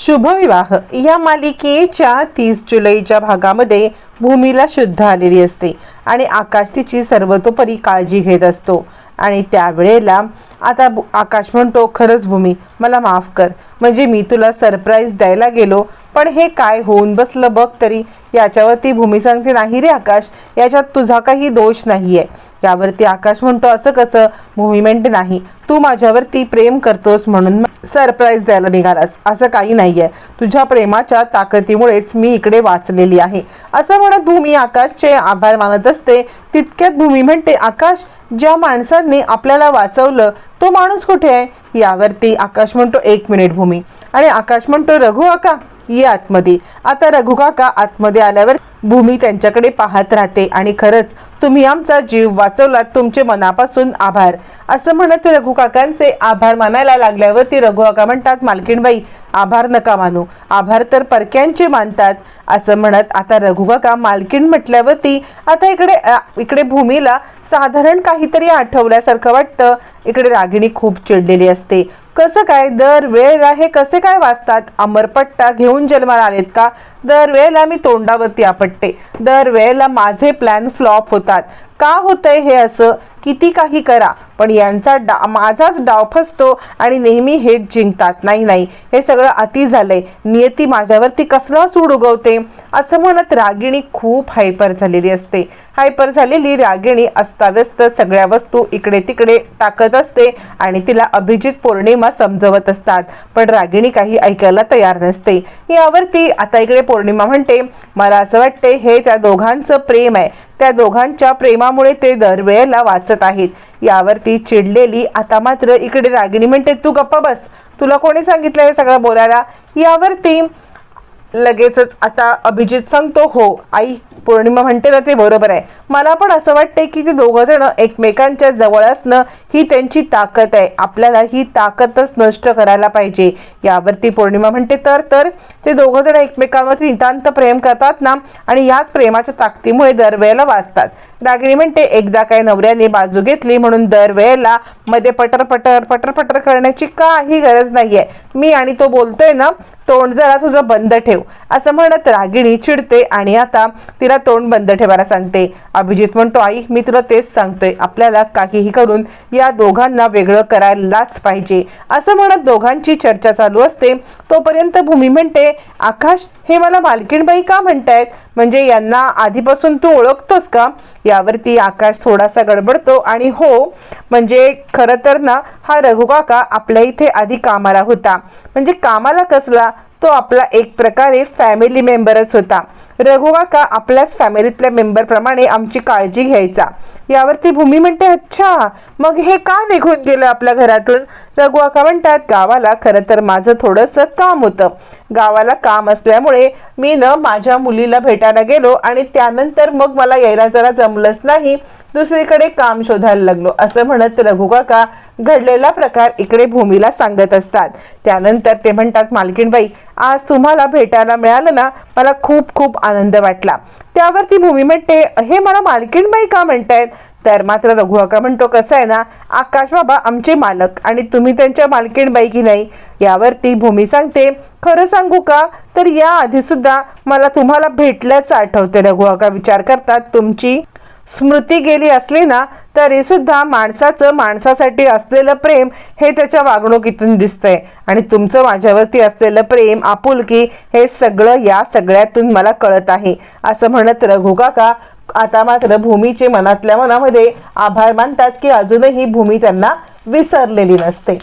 शुभविवाह. या मालिकेच्या तीस जुलैच्या भागामध्ये भूमीला शुद्ध आलेली असते आणि आकाश तिची सर्वतोपरी काळजी घेत असतो. आणि त्यावेळेला आता आकाश म्हणतो खरंच भूमी मला माफ कर. म्हणजे मी तुला सरप्राईज द्यायला गेलो पण हे काय होऊन बसलं बघ तरी. याच्यावरती भूमी सांगते नाही रे आकाश याच्यात तुझा काही दोष नाही आहे यावरती आकाश म्हणतो असं कसं? भूमी म्हणते नाही. तू माझ्यावरती प्रेम करतोस म्हणून सरप्राईज द्यायला निघालास. असं काही नाहीये. तुझ्या प्रेमाच्या ताकदीमुळेच मी इकडे वाचलेली आहे. असं म्हणत भूमी आकाशचे आभार मानत असते. तितक्यात भूमी म्हणते आकाश ज्या माणसांनी आपल्याला वाचवलं तो माणूस कुठे आहे? यावरती आकाश म्हणतो एक मिनिट भूमी. आणि आकाश म्हणतो रघु आका ये आतमध्ये. आता रघु काका आतमध्ये आल्यावर भूमी त्यांच्याकडे पाहत राहते आणि खरंच तुम्ही आमचा जीव वाचवलात तुमचे मनापासून आभार. असं म्हणत रघुकाकांचे आभार मानायला लागल्यावरती रघु काका म्हणतात मालकीणबाई आभार नका मानू. आभार तर परक्यांचे मानतात असं म्हणत आता रघु काका मालकीण म्हटल्यावरती आता इकडे इकडे भूमीला साधारण काहीतरी आठवल्यासारखं वाटतं. इकडे रागिणी खूप चिडलेली असते. कसं काय? दर वेळेला हे कसे काय वाचतात? अमरपट्टा घेऊन जन्माला आलेत का? दर वेळेला मी तोंडावरती आपटते. दर वेळेला माझे प्लॅन फ्लॉप होतात. का होतंय हे असं? किती काही करा. पण यांचा डा माझाच डाव फसतो आणि नेहमी हेच जिंकतात. नाही नाही. हे सगळं अति झालंय. नियती माझ्यावरती कसलं सूड उगवते? असं म्हणत रागिणी खूप हायपर झालेली असते. हायपर झालेली रागिणी अस्ताव्यस्त सगळ्या वस्तू इकडे तिकडे टाकत असते आणि तिला अभिजित पौर्णिमा समजवत असतात. पण रागिणी काही ऐकायला तयार नसते. यावरती आता इकडे पौर्णिमा म्हणते मला असं वाटते हे त्या दोघांचं प्रेम आहे. त्या दोघांच्या प्रेमामुळे ते दरवेळेला वाचत आहेत. यावरती चिडलेली. आता मात्र इकडे रागिणी म्हणते तू गप्पा बस. तुला कोणी सांगितलं हे सगळं बोलायला? यावरती लगेचच आता अभिजित सांगतो हो आई पौर्णिमा म्हणते ना ते बरोबर आहे. मला पण असं वाटतंय की ते दोघं जण एकमेकांच्या जवळ असणं ही त्यांची ताकद आहे. आपल्याला ही ताकदच नष्ट करायला पाहिजे. यावरती पौर्णिमा म्हणते तर तर ते दोघं जण एकमेकांवरती नितांत प्रेम करतात ना आणि याच प्रेमाच्या ताकदीमुळे दरवेळेला वाचतात. रागिणी म्हणते एकदा काय नवऱ्याने बाजू घेतली म्हणून दरवेळेला मध्ये पटर पटर पटर पटर करण्याची काही गरज नाहीये. मी आणि तो बोलतोय ना तोंड जरा तुझं बंद ठेव. असं म्हणत रागिणी चिडते आणि आता तिला तोंड बंद ठेवायला सांगते. अभिजित म्हणतो आई मी तुला तेच सांगतोय. आपल्याला काहीही करून या दोघांना वेगळं करायलाच पाहिजे. असं म्हणत दोघांची चर्चा चालू असते. तोपर्यंत भूमी म्हणते आकाश हे मला मालकीणबाई का म्हणतायत? म्हणजे यांना आधीपासून तू ओळखतोस का? यावरती आकाश थोडासा गडबडतो आणि हो म्हणजे खरं तर ना हा रघु काका आपल्या इथे आधी कामाला होता. म्हणजे कामाला कसला? तो आपला एक प्रकारे फॅमिली मेंबरच होता. रघुकाका आपल्याच फॅमिलीतल्या मेंबरप्रमाणे आमची काळजी घ्यायचा. यावरती भूमी म्हणते अच्छा मग हे का निघून गेलं आपल्या घरातून? रघुवाका म्हणतात गावाला खरं तर माझं थोडंसं काम होतं. गावाला काम असल्यामुळे मी न माझ्या मुलीला भेटायला गेलो आणि त्यानंतर मग मला यायला जरा जमलंच नाही. दुसरीकडे काम शोधायला लागलो असं म्हणत रघुकाका घडलेला प्रकार इकडे भूमीला सांगत असतात. त्यानंतर ते म्हणतात मालकीणबाई आज तुम्हाला भेटायला मिळालं ना मला खूप खूप आनंद वाटला. त्यावरती भूमी म्हणते हे मला मालकीणबाई का म्हणतायत? तर मात्र रघु म्हणतो कसं आहे ना आकाश बाबा आमचे मालक आणि तुम्ही त्यांच्या मालकीणबाई की नाही? यावरती भूमी सांगते खरं सांगू का? तर या आधी सुद्धा मला तुम्हाला भेटल्याचं आठवते. रघु विचार करतात तुमची स्मृती गेली असली ना तरी सुद्धा माणसाचं माणसासाठी असलेलं प्रेम हे त्याच्या वागणुकीतून दिसतंय. आणि तुमचं माझ्यावरती असलेलं प्रेम आपुलकी हे सगळं या सगळ्यातून मला कळत आहे. असं म्हणत रघु काका आता मात्र भूमीचे मनातल्या मनामध्ये आभार मानतात की अजूनही भूमी त्यांना विसरलेली नसते.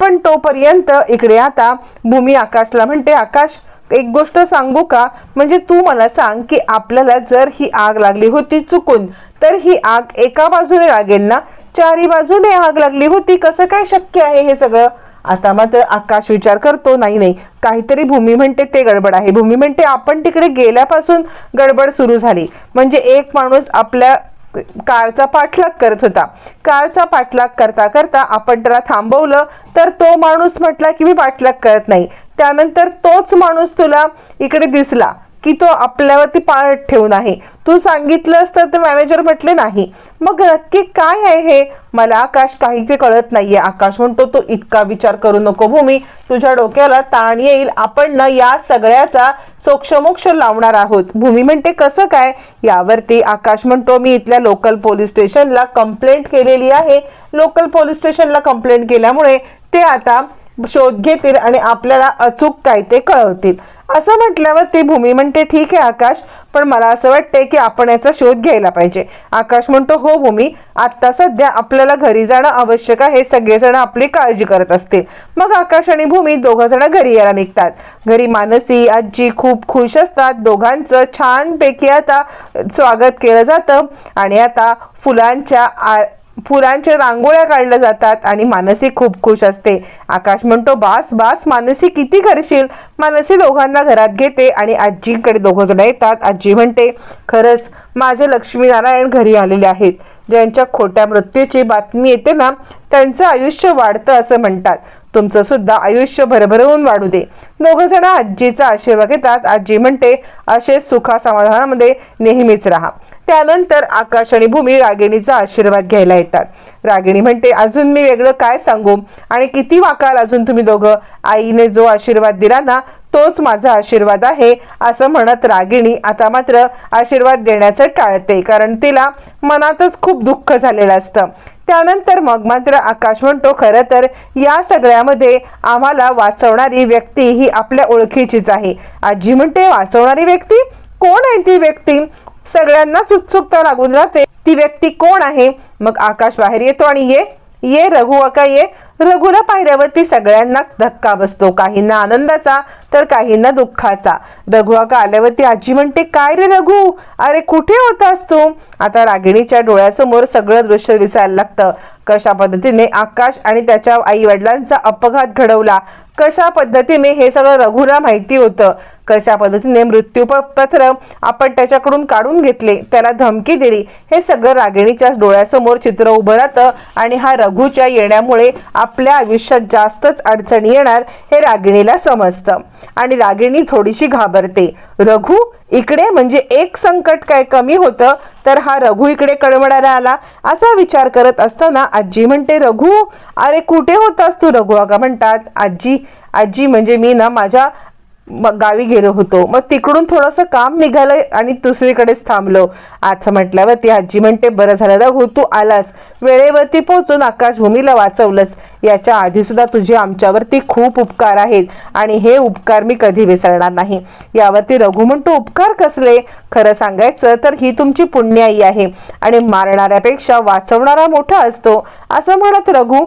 पण तोपर्यंत इकडे आता भूमी आकाशला म्हणते आकाश एक गोष्ट सांगू का? म्हणजे तू मला सांग की आपल्याला जर ही आग लागली होती चुकून तर ही आग एका बाजूने लागेल ना? चारी बाजूने आग लागली होती. कसं काय शक्य आहे हे सगळं? आता मात्र आकाश विचार करतो नाही नाही. काहीतरी भूमी म्हणते ते गडबड आहे. भूमी म्हणते आपण तिकडे गेल्यापासून गडबड सुरू झाली. म्हणजे एक माणूस आपल्या कारचा पाठलाग करत होता. कारचा पाठलाग करता करता आपण त्याला थांबवलं तर तो माणूस म्हटला की मी पाठलाग करत नाही. त्यानंतर तोच माणूस तुला इकडे दिसला. की तो आपल्यावरती पाळ ठेवून आहे. तू सांगितलं असतं ते मॅनेजर म्हटले नाही. मग नक्की काय आहे हे? मला आकाश काहीच कळत नाहीये. आकाश म्हणतो तो इतका विचार करू नको भूमी. तुझ्या डोक्याला ताण येईल. आपण ना या सगळ्याचा सोक्षमोक्ष लावणार आहोत. भूमी म्हणते कसं काय? यावरती आकाश म्हणतो मी इथल्या लोकल पोलीस स्टेशनला कंप्लेंट केलेली आहे. लोकल पोलीस स्टेशनला कंप्लेंट केल्यामुळे ते आता शोध घेतील आणि आपल्याला अचूक काय ते कळवतील. असं म्हटल्यावर ती भूमी म्हणते ठीक आहे आकाश पण मला असं वाटतंय की आपण याचा शोध घ्यायला पाहिजे. आकाश म्हणतो हो भूमी आता सध्या आपल्याला घरी जाणं आवश्यक आहे सगळेजण आपली काळजी करत असतील. मग आकाश आणि भूमी दोघंजण घरी यायला निघतात. घरी मानसी आजी खूप खुश असतात. दोघांचं छानपैकी आता स्वागत केलं जातं. आणि आता फुलांच्या आ फुलांच्या रांगोळ्या काढल्या जातात आणि मानसी खूप खुश असते. आकाश म्हणतो बास बास मानसी किती करशील? मानसी दोघांना घरात घेते आणि आजीकडे दोघं जण येतात. आजी म्हणते खरंच माझे लक्ष्मीनारायण घरी आलेले आहेत. ज्यांच्या खोट्या मृत्यूची बातमी येते ना त्यांचं आयुष्य वाढतं असं म्हणतात. तुमचं सुद्धा आयुष्य भरभरवून वाढू दे. दोघं जण आजीचा आशीर्वाद घेतात. आजी म्हणते असे सुखा समाधानामध्ये नेहमीच राहा. त्यानंतर आकाश आणि भूमी रागिणीचा आशीर्वाद घ्यायला येतात. रागिणी म्हणते अजून मी वेगळं काय सांगू? आणि किती वाकाल अजून तुम्ही दोघं? आईने जो आशीर्वाद दिला ना तोच माझा आशीर्वाद आहे असं म्हणत रागिणी आता मात्र आशीर्वाद देण्याचं टाळते कारण तिला मनातच खूप दुःख झालेलं असतं. त्यानंतर मग मात्र आकाश म्हणतो खरं तर या सगळ्यामध्ये आम्हाला वाचवणारी व्यक्ती ही आपल्या ओळखीचीच आहे. आजी म्हणते वाचवणारी व्यक्ती? कोण आहे ती व्यक्ती? सगळ्यांनाच उत्सुकता लागून राहते. ती व्यक्ती कोण आहे? मग आकाश बाहेर येतो आणि ये. ये रघु अका ये. रघुला पाहिल्यावरती सगळ्यांना धक्का बसतो. काहींना आनंदाचा तर काहींना दुःखाचा. रघु अका आल्यावरती आजी म्हणते काय रे रघु? अरे कुठे होतास तू? आता रागिणीच्या डोळ्यासमोर सगळं दृश्य दिसायला लागतं. कशा पद्धतीने आकाश आणि त्याच्या आई वडिलांचा अपघात घडवला? कशा पद्धतीने हे सगळं रघुला माहिती होतं? कशा पद्धतीने मृत्यू पत्र आपण त्याच्याकडून काढून घेतले? त्याला धमकी दिली. हे सगळं रागिणीच्या डोळ्यासमोर चित्र उभं राहतं आणि हा रघुच्या येण्यामुळे आपल्या आयुष्यात जास्तच अडचणी येणार हे रागिणीला समजतं. आणि रागिणी थोडीशी घाबरते. रघु इकडे म्हणजे एक संकट काय कमी होतं? तर हा रघु इकडे कडमडायला आला. असा विचार करत असताना आजी म्हणते रघु अरे कुठे होतास तू? रघु अगा म्हणतात आजी आजी म्हणजे मी ना माझ्या मग गावी गेलो होतो. मग तिकडून थोडंसं काम निघालं आणि दुसरीकडेच थांबलो. आता म्हटल्यावर ती आजी म्हणते बरं झालं हो तू आलास. वेळेवरती पोहोचून आकाशभूमीला वाचवलंस. याच्या आधी सुद्धा तुझे आमच्यावरती खूप उपकार आहेत आणि हे उपकार मी कधी विसरणार नाही. यावरती रघु म्हणतो उपकार कसले? खरं सांगायचं तर ही तुमची पुण्याई आहे आणि मारणाऱ्यापेक्षा वाचवणारा मोठा असतो. असं म्हणत रघु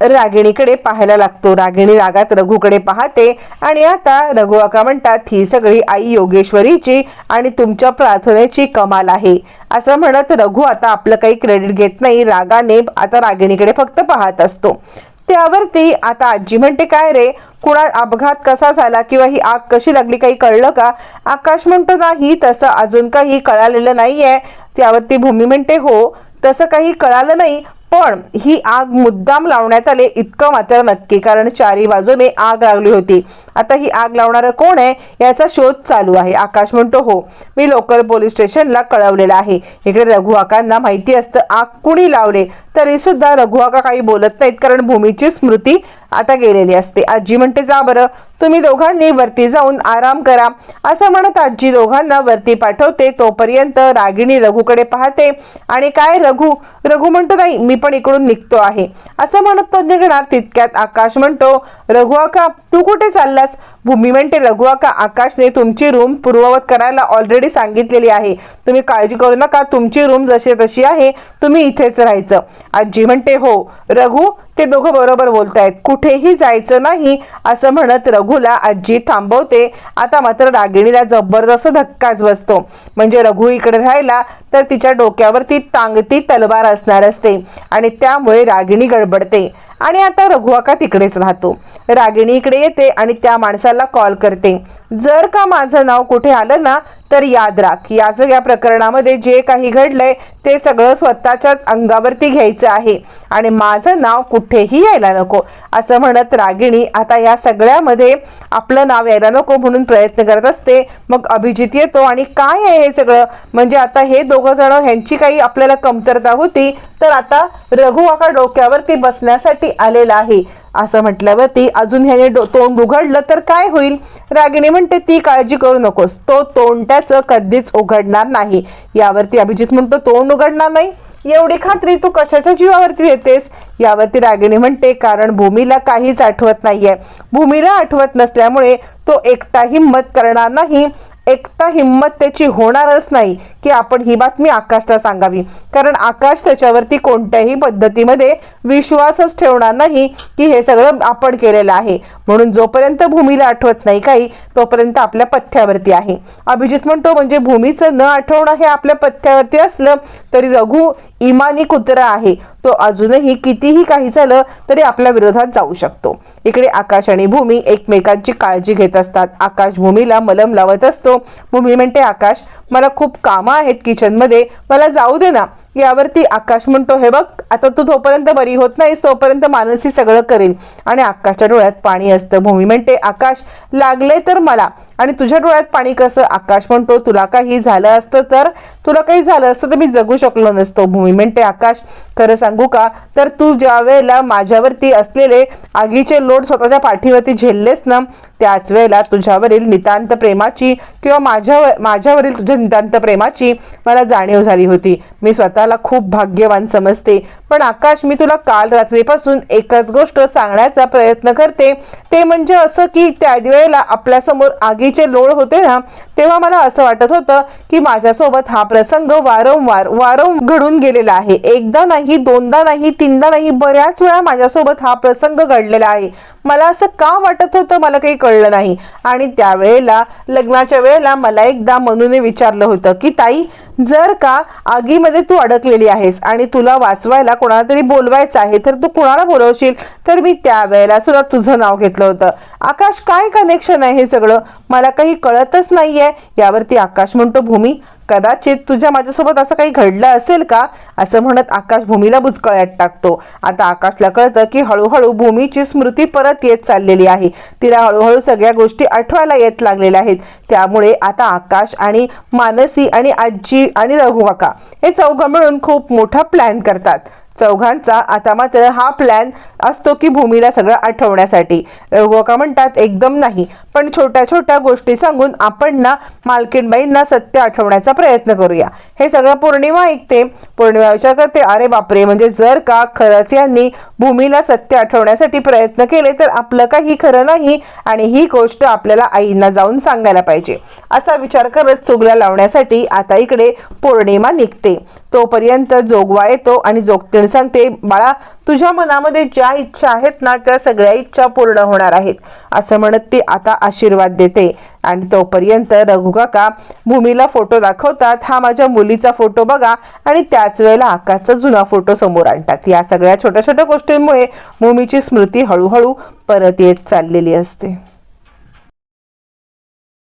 रागिणीकडे पाहायला लागतो. रागिणी रागात रघुकडे पाहते आणि आता रघु अका म्हणतात ही सगळी आई योगेश्वरीची आणि तुमच्या प्रार्थनेची कमाल आहे. असं म्हणत रघु आता आपलं काही क्रेडिट घेत नाही. रागाने आता रागिणीकडे फक्त पाहत असतो. त्यावरती आता आजी म्हणते काय रे? कुणा अपघात कसा झाला किंवा ही आग कशी लागली? काही कळलं का? आकाश म्हणतो नाही तसं अजून काही कळालेलं नाहीये. त्यावरती भूमी म्हणते हो तसं काही कळालं नाही पण ही आग मुद्दाम लावण्यात आले इतकं मात्र नक्की कारण चारी बाजूने आग लागली होती. आता ही आग लावणारं कोण आहे याचा शोध चालू आहे. आकाश म्हणतो हो मी लोकल पोलीस स्टेशनला कळवलेलं आहे. इकडे रघु आकांना माहिती असतं आग कुणी लावले? तरी सुद्धा रघु आका काही बोलत नाहीत कारण भूमीची स्मृती आता गेलेली असते. आजी म्हणते जा बरं तुम्ही दोघांनी वरती जाऊन आराम करा. असं म्हणत आजी दोघांना वरती पाठवते. तोपर्यंत रागिणी रघुकडे पाहते. आणि काय रघु? रघु म्हणतो नाही मी पण इकडून निघतो आहे. असं म्हणत तो निघणार. तितक्यात आकाश म्हणतो रघु आका तू कुठे चालला असल्यास म्हणते रघु आका आकाशने तुमची रूम पूर्ववत करायला ऑलरेडी सांगितलेली आहे. तुम्ही काळजी करू नका तुमची रूम जशी तशी आहे तुम्ही इथेच राहायचं. आजी म्हणते हो रघु ते दोघं बरोबर बोलतायत. कुठेही जायचं नाही असं म्हणत रघुला आजी थांबवते. आता मात्र रागिणीला जबरदस्त धक्काच बसतो. म्हणजे रघु इकडे राहिला तर तिच्या डोक्यावरती टांगती तलवार असणार असते आणि त्यामुळे रागिणी गडबडते. आणि आता रघुआका तिकडेच राहतो. रागिणी इकडे येते आणि त्या माणसाला कॉल करते. जर का माझं नाव कुठे आलं ना तर याद राख. या सगळ्या प्रकरणामध्ये जे काही घडलंय ते सगळं स्वतःच्याच अंगावरती घ्यायचं आहे. आणि माझं नाव कुठेही यायला नको. असं म्हणत रागिणी आता या सगळ्यामध्ये आपलं नाव यायला नको म्हणून प्रयत्न करत असते. मग अभिजित येतो आणि काय आहे हे सगळं? म्हणजे आता हे दोघं जण ह्यांची काही आपल्याला कमतरता होती तर आता रघु आका डोक्यावरती बसण्यासाठी आलेला आहे. असं म्हटल्यावरती अजून ह्याने डो- तोंड उघडलं तर काय होईल? रागिणी म्हणते ती काळजी करू नकोस. तो तोंडाचं कधीच उघडणार नाही. यावरती अभिजित म्हणतो तोंड उघडणार नाही? एवढी खात्री तू कशाच्या जीवावरती देतेस यावरती रागिणी म्हणते कारण भूमीला काहीच आठवत नाहीये. भूमीला आठवत नसल्यामुळे तो एकटा हिंमत करणार नाही. एकटा हिंमत त्याची होणारच नाही की आपण ही बातमी आकाशला सांगावी. कारण आकाश त्याच्यावरती कोणत्याही पद्धतीमध्ये विश्वासच ठेवणार नाही की हे सगळं आपण केलेलं आहे. म्हणून जोपर्यंत भूमीला आठवत नाही काही तोपर्यंत आपल्या पथ्यावरती आहे. अभिजित म्हणतो म्हणजे भूमीचं न आठवणं हे आपल्या पथ्यावरती असलं तरी रघु इमानी कुत्रा आहे. तो अजूनही कितीही काही झालं तरी आपल्या विरोधात जाऊ शकतो. इकडे आकाश आणि भूमी एकमेकांची काळजी घेत असतात. आकाश भूमीला मलम लावत असतो. भूमी म्हणते आकाश मला खूप कामं आहेत किचनमध्ये मला जाऊ दे ना. यावरती आकाश म्हणतो हे बघ आता तू तोपर्यंत बरी होत नाहीस तोपर्यंत मानसी सगळं करेल आणि आकाशच्या डोळ्यात पाणी असतं. भूमी म्हणते आकाश लागले तर मला. आणि तुझ्या डोळ्यात पाणी कसं? आकाश म्हणतो तुला काही झालं असतं तर तुला काही झालं असतं तर मी जगू शकलो नसतो भूमी म्हणते आकाश. खरं सांगू का? तर तू ज्या वेळेला माझ्यावरती असलेले आगीचे लोड स्वतःच्या पाठीवरती झेललेस ना त्याच वेळेला तुझ्यावरील नितांत प्रेमाची किंवा माझ्या माझ्यावरील तुझ्या नितांत प्रेमाची मला जाणीव झाली होती. मी स्वतःला खूप भाग्यवान समजते. पण आकाश मी तुला काल रात्रीपासून एकच गोष्ट सांगण्याचा प्रयत्न करते. ते म्हणजे असं की त्या वेळेला आपल्यासमोर आगीचे लोळ होते ना तेव्हा मला असं वाटत होतं की माझ्यासोबत हा प्रसंग वारंवार वारंवार घडून गेलेला आहे. एकदा नाही दोनदा नाही तीनदा नाही बऱ्याच वेळा माझ्यासोबत हा प्रसंग घडलेला आहे. मला असं का वाटत होतं मला काही कळलं नाही. आणि त्यावेळेला लग्नाच्या वेळेला मला एकदा मनूने विचारलं होतं की ताई जर का आगीमध्ये तू अडकलेली आहेस आणि तुला वाचवायला कोणाला तरी बोलवायचं आहे तर तू कोणाला बोलवशील? तर मी त्यावेळेला सुद्धा तुझं नाव घेतलं होतं. आकाश काय कनेक्शन आहे हे सगळं? मला काही कळतच नाहीये. यावरती आकाश म्हणतो भूमी कदाचित तुझ्या माझ्यासोबत असं काही घडलं असेल का? असं म्हणत आकाश भूमीला बुचकळ्यात टाकतो. आता आकाशला कळतं की हळूहळू भूमीची स्मृती परत येत चाललेली आहे. तिला हळूहळू सगळ्या गोष्टी आठवायला येत लागलेल्या आहेत. त्यामुळे आता आकाश आणि मानसी आणि आजी आणि रघुवाका हे चौघं मिळून खूप मोठा प्लॅन करतात. चौघांचा आता मात्र हा प्लॅन असतो की भूमीला सगळं आठवण्यासाठी. रघुकाका म्हणतात एकदम नाही पण छोट्या छोट्या गोष्टी सांगून आपण ना मालकीणबाईंना सत्य आठवण्याचा प्रयत्न करूया. हे सगळं पौर्णिमा ऐकते. पौर्णिमा विचार करते अरे बापरे म्हणजे जर का खरंच यांनी भूमीला सत्य आठवण्यासाठी प्रयत्न केले तर आपलं काही खरं नाही आणि ही गोष्ट आपल्याला आईंना जाऊन सांगायला पाहिजे. असा विचार करत चुगल्या लावण्यासाठी आता इकडे पौर्णिमा निघते. तोपर्यंत जोगवा येतो आणि जोगतीण सांगते बाळा तुझ्या मनामध्ये ज्या इच्छा आहेत ना त्या सगळ्या इच्छा पूर्ण होणार आहेत. असं म्हणत ती आता आशीर्वाद देते. आणि तोपर्यंत रघुकाका भूमीला फोटो दाखवतात हा माझ्या मुलीचा फोटो बघा. आणि त्याच वेळेला आकाशचा जुना फोटो समोर आणतात. या सगळ्या छोट्या छोट्या गोष्टींमुळे भूमीची स्मृती हळूहळू परत येत चाललेली असते.